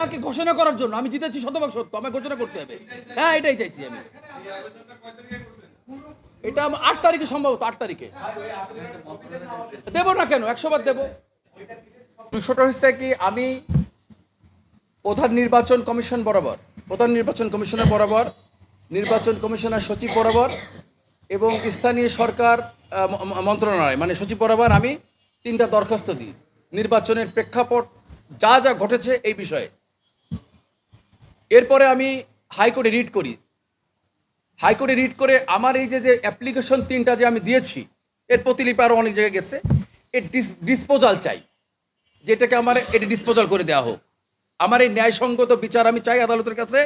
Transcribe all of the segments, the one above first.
আমাকে ঘোষণা করার জন্য, আমি জিতেছি শতভাগ সত্য আমাকে ঘোষণা করতে হবে। হ্যাঁ এটাই চাইছি আমি। এটা আট তারিখে সম্ভবত, আট তারিখে। দেবো না কেন? একশো বার দেবো। বিষয়টা হচ্ছে কি, আমি প্রধান নির্বাচন কমিশন বরাবর, প্রধান নির্বাচন কমিশনের বরাবর, নির্বাচন কমিশনার সচিব বরাবর এবং স্থানীয় সরকার মন্ত্রণালয় মানে সচিব বরাবর আমি তিনটা দরখাস্ত দিই। নির্বাচনের প্রেক্ষাপট, যা যা ঘটেছে এই বিষয়ে। এরপরে আমি হাইকোর্টে রিট করি। হাইকোর্টে রিট করে আমার এই যে যে অ্যাপ্লিকেশন তিনটা যে আমি দিয়েছি, এর প্রতিলিপি আরও অনেক জায়গায় গেছে। এর ডিসপোজাল চাই। যেটাকে আমার, এটি ডিসপোজাল করে দেওয়া হোক। আমার এই ন্যায়সঙ্গত বিচার আমি চাই আদালতের কাছে।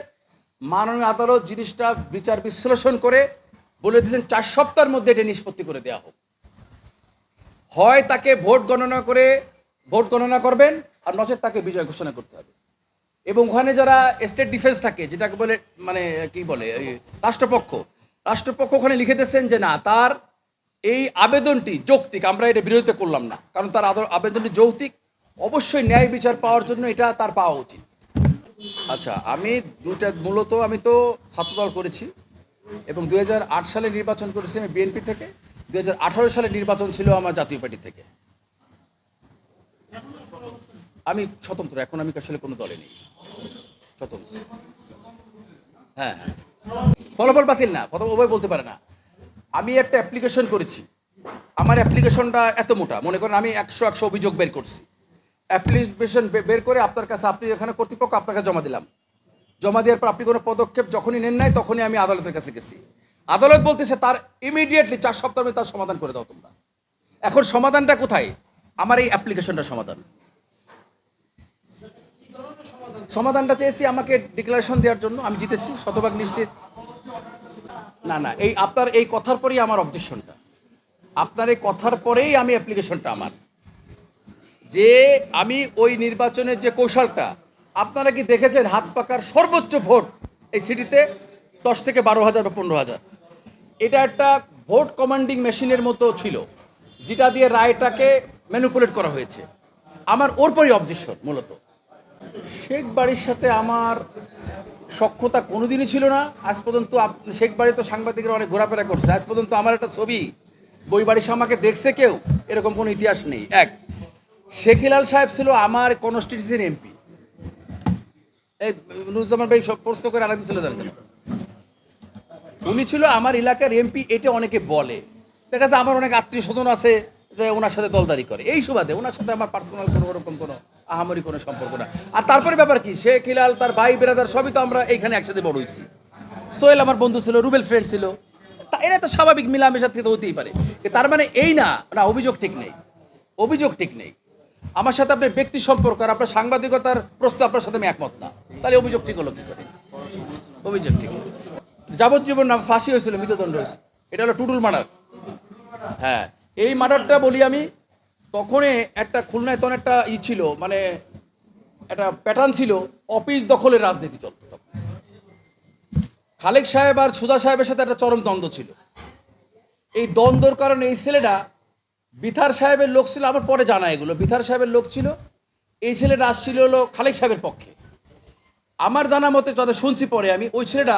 মাননীয় আদালত জিনিসটা বিচার বিশ্লেষণ করে বলে দিয়েছেন, চার সপ্তাহের মধ্যে এটা নিষ্পত্তি করে দেওয়া হোক। হয় তাকে ভোট গণনা করে, ভোট গণনা করবেন, আর নচেত তাকে বিজয় ঘোষণা করতে হবে। এবং ওখানে যারা স্টেট ডিফেন্স থাকে, যেটাকে বলে মানে কি বলে রাষ্ট্রপক্ষ রাষ্ট্রপক্ষ ওখানে লিখে দিয়েছেন যে না, তার এই আবেদনটি যৌক্তিক, আমরা এটা বিরোধিতা করলাম না। কারণ তার আদর- আবেদনটি যৌক্তিক, অবশ্যই ন্যায় বিচার পাওয়ার জন্য এটা তার পাওয়া উচিত। আচ্ছা আমি দুটা মূলত আমি তো ছাত্রদল করেছি, এবং দুই হাজার আট সালে নির্বাচন করেছি আমি বিএনপি থেকে, দুই হাজার আঠারো সালে নির্বাচন ছিল আমার জাতীয় পার্টি থেকে। আমি স্বতন্ত্র, এখন আমি আসলে কোনো দলে নেই। স্বতন্ত্র। হ্যাঁ হ্যাঁ। ফলাফল বাতিল না, প্রথম উভয় বলতে পারে না। আমি একটা অ্যাপ্লিকেশন করেছি। আমার অ্যাপ্লিকেশনটা এত মোটা, মনে করেন আমি একশো একশো অভিযোগ বের করছি। অ্যাপ্লিকেশন বের করে আপনার কাছে, আপনি এখানে কর্তৃপক্ষ আপনাকে জমা দিলাম। জমা দেওয়ার পর আপনি কোনো পদক্ষেপ যখনই নেন নাই, তখনই আমি আদালতের কাছে গেছি। আদালত বলতেছে, তার ইমিডিয়েটলি চার সপ্তাহে তার সমাধান করে দাও তোমরা। এখন সমাধানটা কোথায়? আমার এই অ্যাপ্লিকেশনটা সমাধান। সমাধানটা চেয়েছি, আমাকে ডিক্লারেশন দেওয়ার জন্য। আমি জিতেছি, শতভাগ নিশ্চিত। না না, এই আপনার, এই কথার পরেই আমার অবজেকশনটা আপনার এই কথার পরেই আমি অ্যাপ্লিকেশনটা আমার। যে আমি ওই নির্বাচনের যে কৌশলটা, আপনারা কি দেখেছেন, হাত পাকার সর্বোচ্চ ভোট এই সিটিতে? দশ থেকে বারো হাজার বা পনেরো হাজার। এটা একটা ভোট কমান্ডিং মেশিনের মতো ছিল, যেটা দিয়ে রায়টাকে ম্যানুপুলেট করা হয়েছে। আমার ওর পরই অবজেকশন মূলত। শেখ বাড়ির সাথে আমার সক্ষতা কোনোদিনই ছিল না। আজ পর্যন্ত শেখ বাড়ি তো সাংবাদিকরা অনেক ঘোরাফেরা করছে। আজ পর্যন্ত আমার একটা ছবি, বই বাড়ির আমাকে দেখছে কেউ? এরকম কোনো ইতিহাস নেই। এক, শেখ হিলাল সাহেব ছিল আমার কনস্টিটিউশন এমপি এই নুরুজ্জামান ভাই সব প্রশ্ন করে আলাদা ছিল জানেন উনি ছিল আমার এলাকার এমপি এটা অনেকে বলে। দেখা যাচ্ছে আমার অনেক আত্মীয় স্বজন আছে যে ওনার সাথে দলদারি করে। এই সুবাদে ওনার সাথে আমার পার্সোনাল কোনো ওরকম কোনো আহামরি কোনো সম্পর্ক না। আর তারপরে ব্যাপার কি, শেখ হিলাল, তার ভাই বেরাদার সবই তো আমরা এইখানে একসাথে বড় হয়েছি। সোহেল আমার বন্ধু ছিল, রুবেল ফ্রেন্ড ছিল। তা এরা তো স্বাভাবিক মিলামেশা থেকে হতেই পারে। তার মানে এই না না, অভিযোগ ঠিক নেই। অভিযোগ ঠিক নেই। আমার সাথে আপনার ব্যক্তি সম্পর্ক আর আপনার সাংবাদিকতার প্রশ্ন আপনার সাথে আমি একমত না। তাহলে অভিযোগ ঠিক হলো কি করে? অভিযোগ ঠিক। যাবজ্জীবন নাম ফাঁসি হয়েছিল মৃত্যুদণ্ড হয়েছে। এটা হলো টুটুল মার্ডার। হ্যাঁ এই মার্ডারটা বলি আমি তখনই একটা খুলনায় তখন একটা ই ছিল মানে একটা প্যাটার্ন ছিল অফিস দখলের রাজনীতি চলত তখন। খালেক সাহেব আর সুজা সাহেবের সাথে একটা চরম দ্বন্দ্ব ছিল। এই দ্বন্দ্বর কারণে এই ছেলেটা, বিথার সাহেবের লোক ছিল, আমার পরে জানা এগুলো, বিথার সাহেবের লোক ছিল, এই ছেলেটা আসছিল হলো খালেক সাহেবের পক্ষে। আমার জানা মতে যত শুনছি পরে আমি, ওই ছেলেটা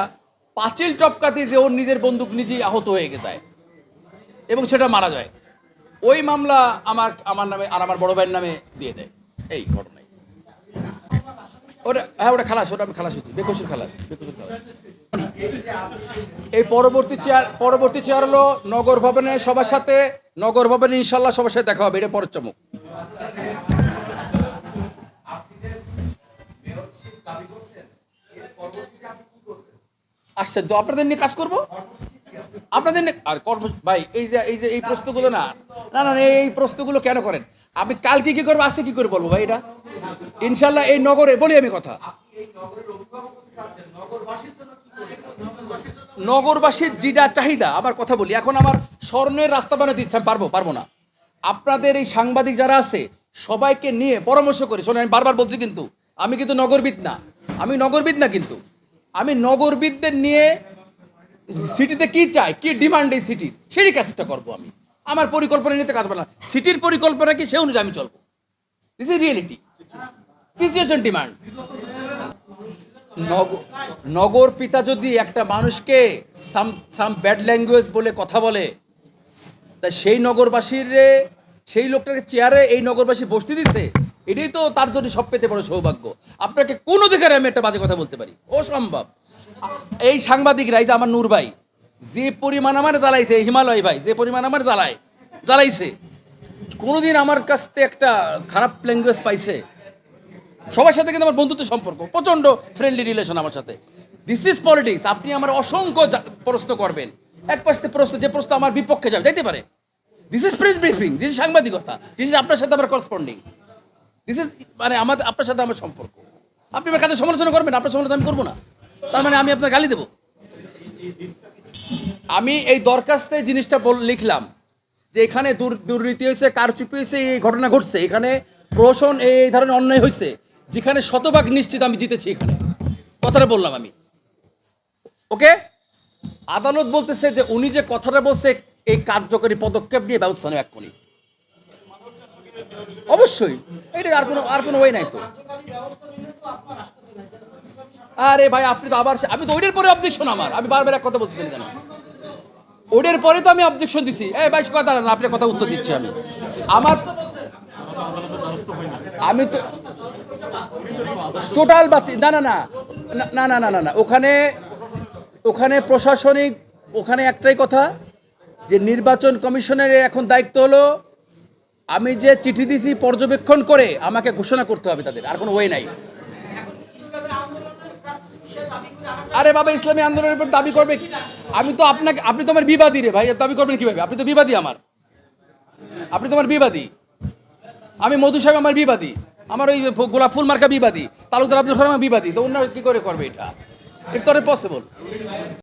পাঁচিল টপকাতে যে ওর নিজের বন্দুক নিজেই আহত হয়ে যায় এবং সেটা মারা যায়। ওই মামলা আমার আমার নামে আর আমার বড় ভাইয়ের নামে দিয়ে দেয়। এই ঘটনায়। ওটা হ্যাঁ ওটা খালাস, ওটা আমি খালাস হচ্ছি বেকসুর খালাস বেকসুর খালাস এই পরবর্তী চেয়ার পরবর্তী চেয়ার হলো নগর ভবনে সবার সাথে, নগর ভবনে ইনশাল্লাহ সবার সাথে দেখা হবে। এটা পরের চমক। আশ্চর্য, আপনাদের নিয়ে কাজ করব? আপনাদের আর কর্ম ভাই, এই যে এই যে, এই প্রশ্নগুলো না না না এই- প্রশ্নগুলো কেন করেন? আমি কালকে কি করব, আজকে কি করে বলব ভাই এটা? ইনশাল্লাহ এই নগরে বলি আমি কথা। নগরবাসীর যেটা চাহিদা, আমার কথা বলি, এখন আমার স্বর্ণের রাস্তা বানাতে ইচ্ছা পারব পারব না। আপনাদের এই সাংবাদিক যারা আছে, সবাইকে নিয়ে পরামর্শ করে, শোনেন, আমি বারবার বলছি কিন্তু, আমি কিন্তু নগরবিদ না, আমি নগরবিদ না কিন্তু, আমি নগরবিদদের নিয়ে সিটিতে কি চাই, কি ডিমান্ড এই সিটির সেই কাজটা করব আমি। আমার পরিকল্পনা নিতে কাজ না। সিটির পরিকল্পনা কি? সে অনুযায়ী আমি চলবো। This is reality situation demand নগ- নগর পিতা যদি একটা মানুষকে সাম সাম ব্যাড ল্যাঙ্গুয়েজ বলে কথা বলে, তা সেই নগরবাসীর সেই লোকটাকে চেয়ারে এই নগরবাসী বসতে দিচ্ছে এটাই তো তার জন্য সব পেতে বড় সৌভাগ্য। আপনাকে কোন অধিকারে আমি একটা বাজে কথা বলতে পারি। অসম্ভব। এই সাংবাদিকরা, এই যে আমার নূর ভাই যে পরিমাণ আমার জ্বালাইছে হিমালয় ভাই, যে পরিমাণ আমার জ্বালায়, জ্বালাইছে। কোনোদিন আমার কাছ থেকে একটা খারাপ ল্যাঙ্গুয়েজ পাইছে। সবার সাথে কিন্তু আমার বন্ধুত্ব সম্পর্ক প্রচণ্ড ফ্রেন্ডলি রিলেশন আমার সাথে। দিস ইজ পলিটিক্স আপনি আমার অসংখ্য প্রশ্ন করবেন। এক পাশ থেকে প্রশ্ন, যে প্রশ্ন আমার বিপক্ষে যাবে, যাইতে পারে। This is press briefing this is সাংবাদিকতা দিস ইজ আপনার সাথে আমার করসপন্ডিং দিস ইজ মানে আমাদের আপনার সাথে আমার সম্পর্ক। আপনি আমার কাছে সমালোচনা করবেন? আপনার সমালোচনা আমি করব না। তার মানে আমি আপনার গালি দেবো। আমি এই দরখাস্তে জিনিসটা বল লিখলাম যে এখানে দুর- দুর্নীতি হয়েছে কার কারচুপি হয়েছে, এই ঘটনা ঘটছে। এখানে প্রহসন, এই ধরনের অন্যায় হয়েছে, যেখানে শতভাগ নিশ্চিত আমি জিতেছি এখানে। কথাটা বললাম আমি। ওকে? আদালত বলতেছে যে উনি যে কথাটা বলছে, এই কার্যকরী পদক্ষেপ নিয়ে ব্যবস্থা নেওয়া এক্ষুনি অবশ্যই। এটা আর কোনো আর কোনো ওয়ে নাই তো। আরে ভাই, আপনি তো আবার আমি তো ওইটার পরে অবজেকশন আমার। আমি বারবার এক কথা বলতেছি কেন ওটার পরে তো আমি অবজেকশন দিছি। এই বাইশ কথা না আপনার কথা উত্তর দিচ্ছি আমি। আমার আমি তো টোটাল বাতি না না না না না না না না, ওখানে ওখানে প্রশাসনিক, ওখানে একটাই কথা যে নির্বাচন কমিশনের এখন দায়িত্ব হলো, আমি যে চিঠি দিছি পর্যবেক্ষণ করে আমাকে ঘোষণা করতে হবে তাদের, আর কোনো ওয়ে নাই। আরে বাবা, ইসলামী আন্দোলনের উপর দাবি করবে আমি তো আপনাকে আপনি তো আমার বিবাদী রে ভাই দাবি করবেন কীভাবে? আপনি তো বিবাদী আমার। আপনি তো আমার বিবাদী। আমি মধু সাহেব আমার বিবাদী। আমার ওই গোলাপ ফুল মার্কা বিবাদী। তালুকদার আব্দুল সালাম আমার বিবাদী। তো অন্য কি করে করবে এটা? It's not possible